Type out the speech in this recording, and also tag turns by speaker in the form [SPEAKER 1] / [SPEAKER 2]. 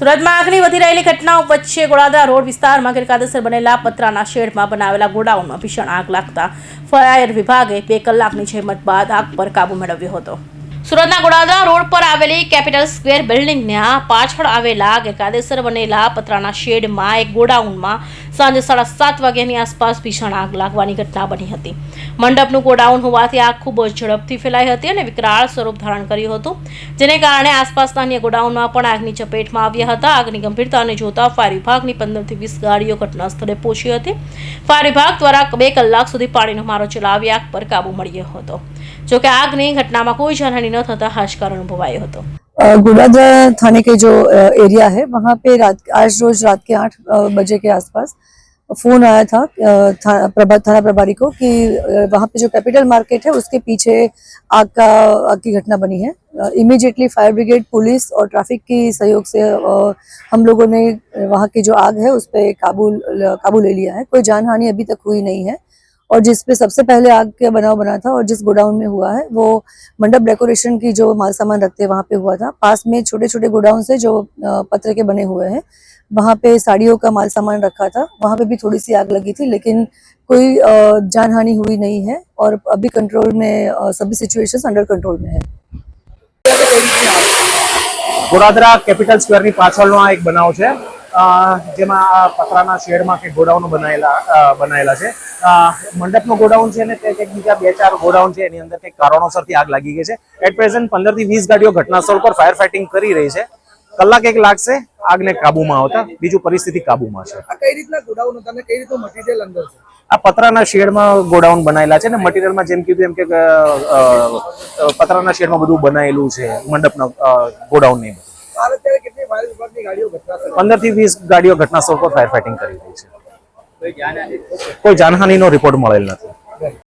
[SPEAKER 1] સુરતમાં આગની વધી રહેલી ઘટનાઓ વચ્ચે ગોળાદરા રોડ વિસ્તારમાં ગેરકાયદેસર બનેલા પતરાના શેડમાં બનાવેલા ગોડાઉનમાં ભીષણ આગ લાગતા ફાયર વિભાગે બે કલાકની જહેમત બાદ આગ પર કાબુ મેળવ્યો હતો. સુરતના ગોડાદરા રોડ પર આવેલી કેપિટલ સ્ક્વેર બિલ્ડિંગના પાછળ આવેલા ગેરકાયદેસર બનેલા પતરાના શેડમાં એક ગોડાઉનમાં સાંજે સાડા સાત વાગ્યાની આસપાસ ભીષણ આગ લાગવાની ઘટના બની હતી. મંડપનું ગોડાઉન હોવાથી આગ ખૂબ જ ઝડપથી ફેલાઈ હતી અને વિકરાળ સ્વરૂપ ધારણ કર્યું હતું. જેને કારણે આસપાસના અન્ય ગોડાઉનમાં પણ આગની ચપેટમાં આવ્યા હતા. આગની ગંભીરતાને જોતા ફાયર વિભાગની પંદરથી વીસ ગાડીઓ ઘટના સ્થળે પહોંચી હતી. ફાયર વિભાગ દ્વારા બે કલાક સુધી પાણીનો મારો ચલાવી આગ પર કાબુ મળ્યો હતો. જોકે આગની ઘટનામાં કોઈ જાનહાની ન થતા હાશકાર અનુભવાયો હતો
[SPEAKER 2] अ, गुड़ादरा थाने के जो अ, एरिया है वहाँ पे रात आज रोज रात के आठ अ, बजे के आसपास फोन आया था अ, था, प्रभा, थाना प्रभारी को कि अ, वहाँ पे जो कैपिटल मार्केट है उसके पीछे आग का आग की घटना बनी है इमीडिएटली फायर ब्रिगेड पुलिस और ट्रैफिक की सहयोग से अ, हम लोगों ने वहाँ की जो आग है उस पर काबू काबू ले लिया है कोई जान हानि अभी तक हुई नहीं है और जिस पे सबसे पहले आग का बनाव बना था और जिस गोडाउन में हुआ है वो मंडप डेकोरेशन की जो माल सामान रखते हैं वहाँ पे हुआ था पास में छोटे छोटे गोडाउन से जो अ, पत्र के बने हुए हैं वहाँ पे साड़ियों का माल सामान रखा था वहाँ पे भी थोड़ी सी आग लगी थी लेकिन कोई अ, जान हानि हुई नहीं है और अभी कंट्रोल में अ, सभी सिचुएशंस अंडर कंट्रोल में है
[SPEAKER 3] ગોડાદરા કેપિટલ સ્ક્વેરની પાછળનો આ એક બનાવ છે અ, જેમાં આ પતરાના શેડમાં કે ગોડાઉન બનાવેલા બનાવેલા છે. મંડપનું ગોડાઉન છે ને તે કંઈક બીજા બે ચાર ગોડાઉન છે એની અંદર કંઈક કારણોસરથી આગ લાગી ગઈ છે. એટ પ્રેઝન્ટ પંદરથી વીસ ગાડીઓ ઘટનાસ્થળ પર ફાયર ફાઇટિંગ કરી રહી છે. કલાક એક લાગશે આગને કાબુમાં આવતા. બીજું પરિસ્થિતિ કાબુમાં છે.
[SPEAKER 4] આ કઈ રીતના ગોડાઉન? હતા અને કઈ રીતનું મટીરિયલ અંદર છે?
[SPEAKER 3] આ પતરાના શેડમાં ગોડાઉન બનાવેલા છે ને મટીરિયલમાં જેમ કીધું એમ કે પતરાના શેડમાં બધું બનાવેલું છે મંડપના ગોડાઉન ને પંદરથી વીસ ગાડીઓ ઘટનાસ્થળ પર ફાયર ફાઇટિંગ કરી રહી છે. કોઈ જાનહાનિનો રિપોર્ટ મળેલ નથી.